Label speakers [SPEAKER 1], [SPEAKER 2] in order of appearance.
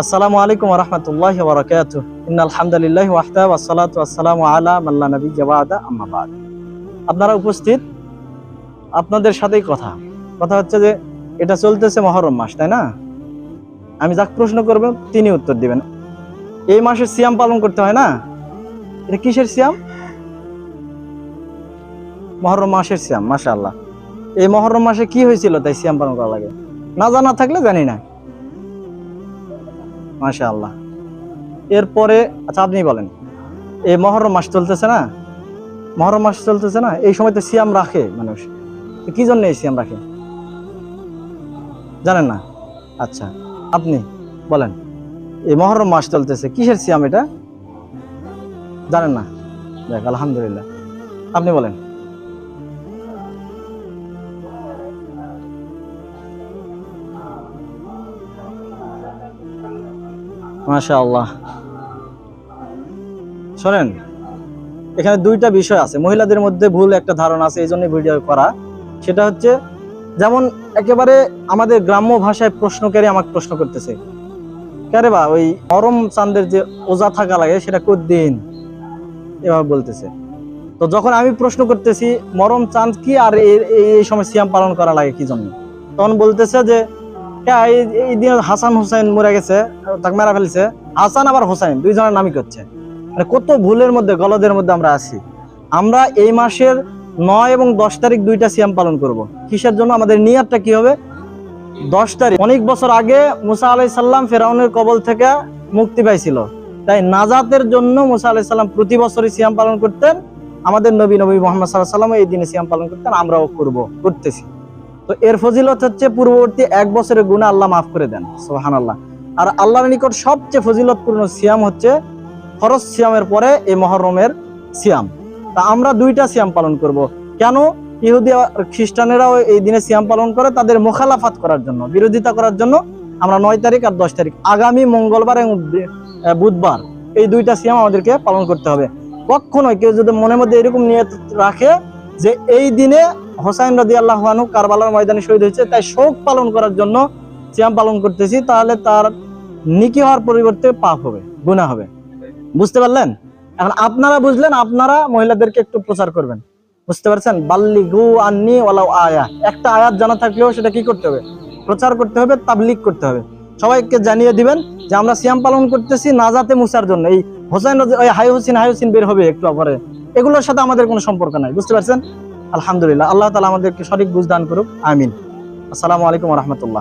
[SPEAKER 1] আসসালামু আলাইকুম রহমতুল্লাহ বরকাত। আলহামদুলিল্লাহ ওয়াহদা ওয়াসালাতু আসসালামু আলা মাল্লা নবী জবাদা আম্মা বাদ। আপনারা উপস্থিত? আপনাদের সাথেই কথা। কথা হচ্ছে যে, এটা চলতেছে মহরম মাস, তাই না? আমি যাক প্রশ্ন করব, তিনি উত্তর দিবেন। এই মাসে সিয়াম পালন করতে হয় না? এটা কিসের সিয়াম? মহরম মাসের সিয়াম, মাশাআল্লাহ। এই মহরম মাসে কি হয়েছিল তাই সিয়াম পালন করা লাগে? না জানা থাকলে জানি না। মাশা আল্লাহ এরপরে আচ্ছা আপনি বলেন, এই মহরম মাস চলতেছে না? মহরম মাস চলতেছে না? এই সময় তো সিয়াম রাখে মানুষ। কি জন্য এই সিয়াম রাখে? জানেন না? আচ্ছা আপনি বলেন, এই মহরম মাস চলতেছে, কিসের সিয়াম এটা? জানেন না? দেখ, আলহামদুলিল্লাহ। আপনি বলেন। মাশা আল্লাহ শোনেন, এখানে দুইটা বিষয় আছে। মহিলাদের মধ্যে ভুল একটা ধারণা আছে এই জন্য ভিডিও করা। সেটা হচ্ছে, যেমন একেবারে আমাদের গ্রাম্য ভাষায় প্রশ্নকারী আমাকে প্রশ্ন করতেছে। কারে বা, ওই অরম চাঁদের যে ওজা থাকা লাগে, সেটা দিন এভাবে বলতেছে। তো যখন আমি প্রশ্ন করতেছি, মরম চাঁদ কি আর এই- সময় সিয়াম পালন করা লাগে কি জন্য? তখন বলতেছে যে হাসান হুসাইন মরে গেছে, তাকে মেরা ফেলছে। হাসান আবার হোসাইন, দুইজনের নামই করছে। মানে কত ভুলের মধ্যে, গলদের মধ্যে আমরা আছি। আমরা এই মাসের নয় এবং দশ তারিখ দুইটা সিয়াম পালন করব। কিসের জন্য? আমাদের নিয়ারটা কি হবে? দশ তারিখ। অনেক বছর আগে মুসা আলাই সাল্লাম ফেরাউনের কবল থেকে মুক্তি পাইছিল। তাই নাজাতের জন্য মুসা আলাই সাল্লাম প্রতি বছরই সিয়াম পালন করতেন। আমাদের নবী নবী মোহাম্মদ সাল্লাহ সাল্লাম এই দিনে সিয়াম পালন করতেন, আমরাও করব, করতেছি। তো এর ফজিলত হচ্ছে পূর্ববর্তী এক বছরের গুণা আল্লাহ মাফ করে দেন সোহান আল্লাহ আর আল্লাহর নিকট সবচেয়ে ফজিলতপূর্ণ সিয়াম হচ্ছে ফরজ সিয়ামের পরে এই মহরমের সিয়াম। তা আমরা দুইটা সিয়াম পালন করব। কেন? ইহুদি খ্রিস্টানেরাও এই দিনে সিয়াম পালন করে তাদের মোখালাফাত করার জন্য, বিরোধিতা করার জন্য। আমরা নয় তারিখ আর দশ তারিখ, আগামী মঙ্গলবার এবং বুধবার এই দুইটা সিয়াম আমাদেরকে পালন করতে হবে। কখনোই কেউ যদি মনের মধ্যে এরকম নিয়ে রাখে যে এই দিনে হোসাইন রাজি আল্লাহানু কারবালার ময়দানে শহীদ হয়েছে, তাই শোক পালন করার জন্য সিয়াম পালন করতেছি, তাহলে তার নিকি হওয়ার পরিবর্তে পাপ হবে, গুনাহ হবে। বুঝতে পারলেন? এখন আপনারা বুঝলেন, আপনারা মহিলাদেরকে একটু প্রচার করবেন। বুঝতে পারছেন? বাল্লি গু আন্নি ওয়ালাও আয়া। একটা আয়াত জানা থাকলেও সেটা কি করতে হবে? প্রচার করতে হবে তাবলিক করতে হবে। সবাইকে জানিয়ে দিবেন যে আমরা সিয়াম পালন করতেছি নাজাতে মুসার জন্য। এই হোসেন হাই হোসেন হাই হোসেন বের হবে একটু পরে এগুলোর সাথে আমাদের কোনো সম্পর্ক নাই, বুঝতে পারছেন? আলহামদুলিল্লাহ। আল্লাহ তালা আমাদেরকে সঠিক বুঝদান করুক। আমিন। আসসালামু আলাইকুম রহমতুল্লাহ।